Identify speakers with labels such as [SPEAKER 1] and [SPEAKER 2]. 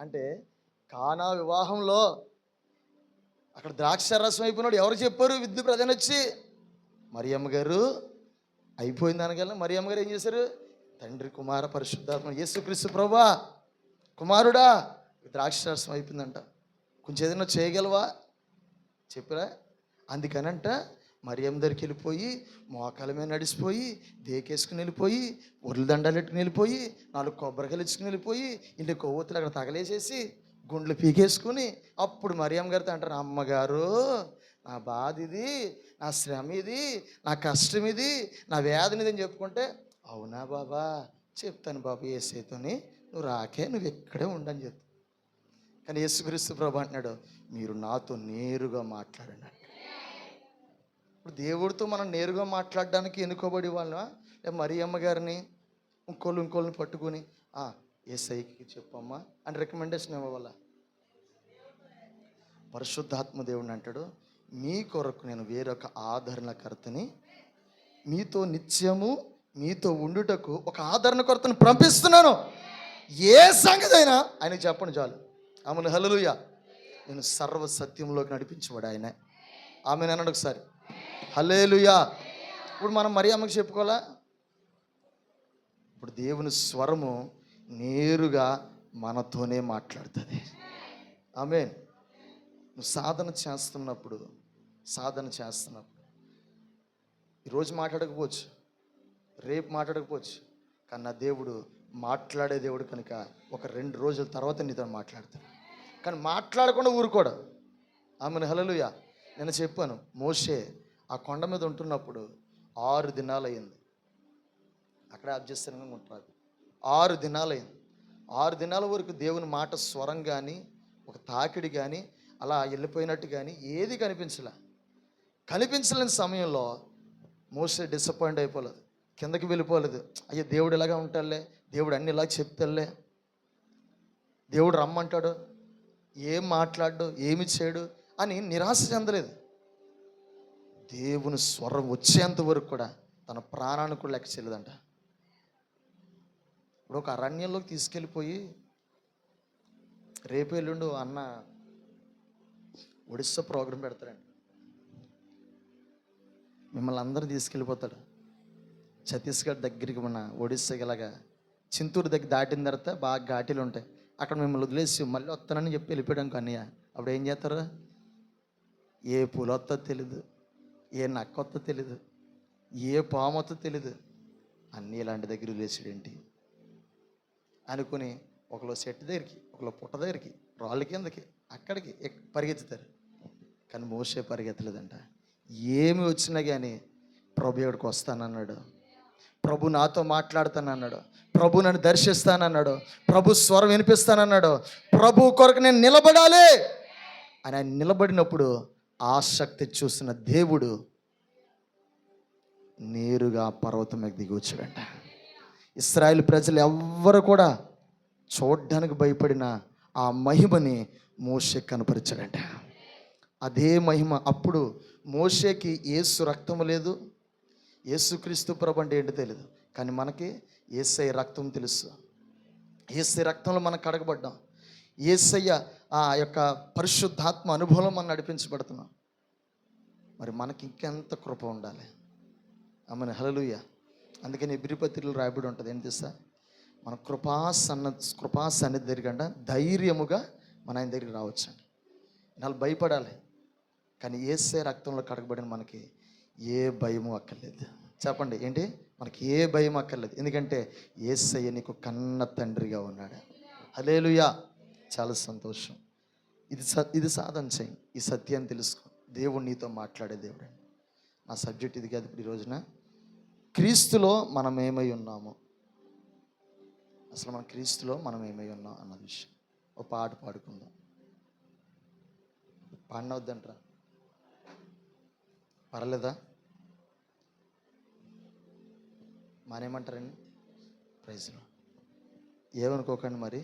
[SPEAKER 1] అంటే కానా వివాహంలో అక్కడ ద్రాక్ష రసం అయిపోయినాడు. ఎవరు చెప్పారు? విద్యు ప్రజన వచ్చి మరియమ్మ గారు అయిపోయింది అనగల మరియమ్మ గారు ఏం చేశారు? తండ్రి కుమార పరిశుద్ధాత్మ యేసుక్రీస్తు ప్రభా కుమారుడా ద్రాక్ష రసం అయిపోయిందంట. కొంచెం ఏదైనా చేయగలవా? చెప్పరా అందుకనంట మరియమ్మ దగ్గరికి వెళ్ళిపోయి మోకాల మీద నడిచిపోయి దేకేసుకుని వెళ్ళిపోయి ఉర్ల దండాలు ఎట్టుకుని వెళ్ళిపోయి నాలుగు కొబ్బరికాయలు ఇచ్చుకుని వెళ్ళిపోయి ఇంటి కొవ్వొత్తులు అక్కడ తగలేసేసి గుండ్లు పీకేసుకుని అప్పుడు మరియం గారితో అంటారు అమ్మగారు నా బాధ ఇది నా శ్రమ ఇది నా కష్టం ఇది నా వేదన ఇది అని చెప్పుకుంటే అవునా బాబా చెప్తాను బాబు ఏసేతోని నువ్వు రాకే నువ్వు ఇక్కడే ఉండని చెప్తా కానీ యేసుక్రీస్తు ప్రభు అంటున్నాడు మీరు నాతో నేరుగా మాట్లాడండి ఇప్పుడు దేవుడితో మనం నేరుగా మాట్లాడడానికి ఎన్నుకోబడి వాళ్ళ మరి అమ్మగారిని ఇంకోళ్ళు ఇంకోళ్ళని పట్టుకొని ఏ ఏసైకి చెప్పమ్మా అని రికమెండేషన్ ఇవ్వాల పరిశుద్ధాత్మ దేవుడిని అంటాడు మీ కొరకు నేను వేరొక ఆదరణకర్తని మీతో నిత్యము మీతో ఉండుటకు ఒక ఆదరణకర్తను పంపిస్తున్నాను. ఏ సంగతైనా ఆయనకు చెప్పండి చాలు. ఆమెను. హలలుయ నేను సర్వ సత్యంలోకి నడిపించబడి ఆయన. ఆమె అన్నాడు ఒకసారి. హలేలుయా ఇప్పుడు మనం మరి అమ్మకి చెప్పుకోవాలా? ఇప్పుడు దేవుని స్వరము నేరుగా మనతోనే మాట్లాడుతుంది. ఆమె నువ్వు సాధన చేస్తున్నప్పుడు సాధన చేస్తున్నప్పుడు ఈరోజు మాట్లాడకపోవచ్చు రేపు మాట్లాడకపోవచ్చు కానీ నా దేవుడు మాట్లాడే దేవుడు కనుక ఒక రెండు రోజుల తర్వాత నీతో మాట్లాడతాడు. కానీ మాట్లాడకుండా ఊరుకోడు. ఆమెను. హలలుయా నేను చెప్పాను మోషే ఆ కొండ మీద ఉంటున్నప్పుడు ఆరు దినాలు అయింది అక్కడే అబ్జెస్టర్గా ఉంటున్నారు ఆరు దినాలు అయింది ఆరు దినాల వరకు దేవుని మాట స్వరం కానీ ఒక తాకిడి కానీ అలా వెళ్ళిపోయినట్టు కానీ ఏది కనిపించలే. కనిపించలేని సమయంలో మోసే డిసప్పాయింట్ అయిపోలేదు. కిందకి వెళ్ళిపోలేదు. అయ్యో దేవుడు ఇలాగా ఉంటాడులే దేవుడు అన్ని ఇలా చెప్తాడులే. దేవుడు రమ్మంటాడు ఏం మాట్లాడు ఏమి చేయడు అని నిరాశ చెందలేదు. దేవుని స్వరం వచ్చేంత వరకు కూడా తన ప్రాణాన్ని కూడా లెక్క చేయలేదంట. ఇప్పుడు ఒక అరణ్యంలోకి తీసుకెళ్ళిపోయి రేపు ఎల్లుండు అన్న ఒడిస్సా ప్రోగ్రాం పెడతారండి మిమ్మల్ని అందరూ తీసుకెళ్ళిపోతాడు. ఛత్తీస్గఢ్ దగ్గరికి మన ఒడిస్సాకి ఇలాగా చింతూరు దగ్గర దాటిన తర్వాత బాగా ఘాటీలు ఉంటాయి. అక్కడ మిమ్మల్ని వదిలేసి మళ్ళీ వస్తానని చెప్పి వెళ్ళిపోయాడు అనుకో అన్నయ్య. అప్పుడు ఏం చేస్తారు? ఏ పులొత్త తెలియదు తెలీదు ఏ నక్కొత్త తెలియదు తెలీదు ఏ పాము వస్తుందో తెలీదు. అన్నీ ఇలాంటి దగ్గర వదిలేసాడేంటి అనుకుని ఒకలో చెట్టు దగ్గరికి ఒకలో పుట్ట దగ్గరికి రాళ్ళ కిందకి అక్కడికి పరిగెత్తుతారు. కానీ మోసే పరిగెత్తలేదంట. ఏమి వచ్చినా కానీ ప్రభు ఎక్కడికి వస్తానన్నాడు. ప్రభు నాతో మాట్లాడుతానన్నాడు. ప్రభు నన్ను దర్శిస్తానన్నాడు. ప్రభు స్వరం వినిపిస్తానన్నాడు. ప్రభు కొరకు నేను నిలబడాలి అని ఆయన నిలబడినప్పుడు ఆసక్తి చూసిన దేవుడు నేరుగా పర్వతం మీద దిగి వచ్చాడంట. ఇస్రాయేల్ ప్రజలు ఎవ్వరు కూడా చూడ్డానికి భయపడిన ఆ మహిమని మోషే కనపరిచాడంట. అదే మహిమ అప్పుడు మోషేకి ఏసు రక్తము లేదు. ఏసుక్రీస్తు ప్రభు అంటే ఏంటో తెలియదు కానీ మనకి ఏసై రక్తం తెలుసు. ఏసై రక్తంలో మనం కడగబడ్డాం. ఏసయ్య ఆ యొక్క పరిశుద్ధాత్మ అనుభవం మనం నడిపించబడుతున్నాం. మరి మనకి ఇంకెంత కృప ఉండాలి? ఆమెను. హలలుయ అందుకని బిరిపత్రిలో రాయబడి ఉంటుంది. ఏంటి తెలుసా? మన కృపా సన్న కృపా సన్నిధి దగ్గరకుండా ధైర్యముగా మన ఆయన దగ్గరికి రావచ్చండి. నాలుగు భయపడాలి. కానీ ఏసే రక్తంలో కడగబడిన మనకి ఏ భయము అక్కర్లేదు. చెప్పండి ఏంటి? మనకి ఏ భయం అక్కర్లేదు. ఎందుకంటే ఏసయ్య నీకు కన్న తండ్రిగా ఉన్నాడు. హలేలుయా చాలా సంతోషం. ఇది స ఇది సాధన చేయి. ఈ సత్యాన్ని తెలుసుకో. దేవుడు నీతో మాట్లాడే దేవుడు నా సబ్జెక్ట్ ఇది కాదు ఇప్పుడు ఈ రోజున. క్రీస్తులో మనం ఏమై ఉన్నాము. అసలు మన క్రీస్తులో మనం ఏమై ఉన్నాం అన్న విషయం. ఒక పాట పాడుకుందాం. పాడినవద్దంట్రా. పర్లేదా? మనేమంటారండి? ప్రైజ్లో. ఏమనుకోకండి మరి.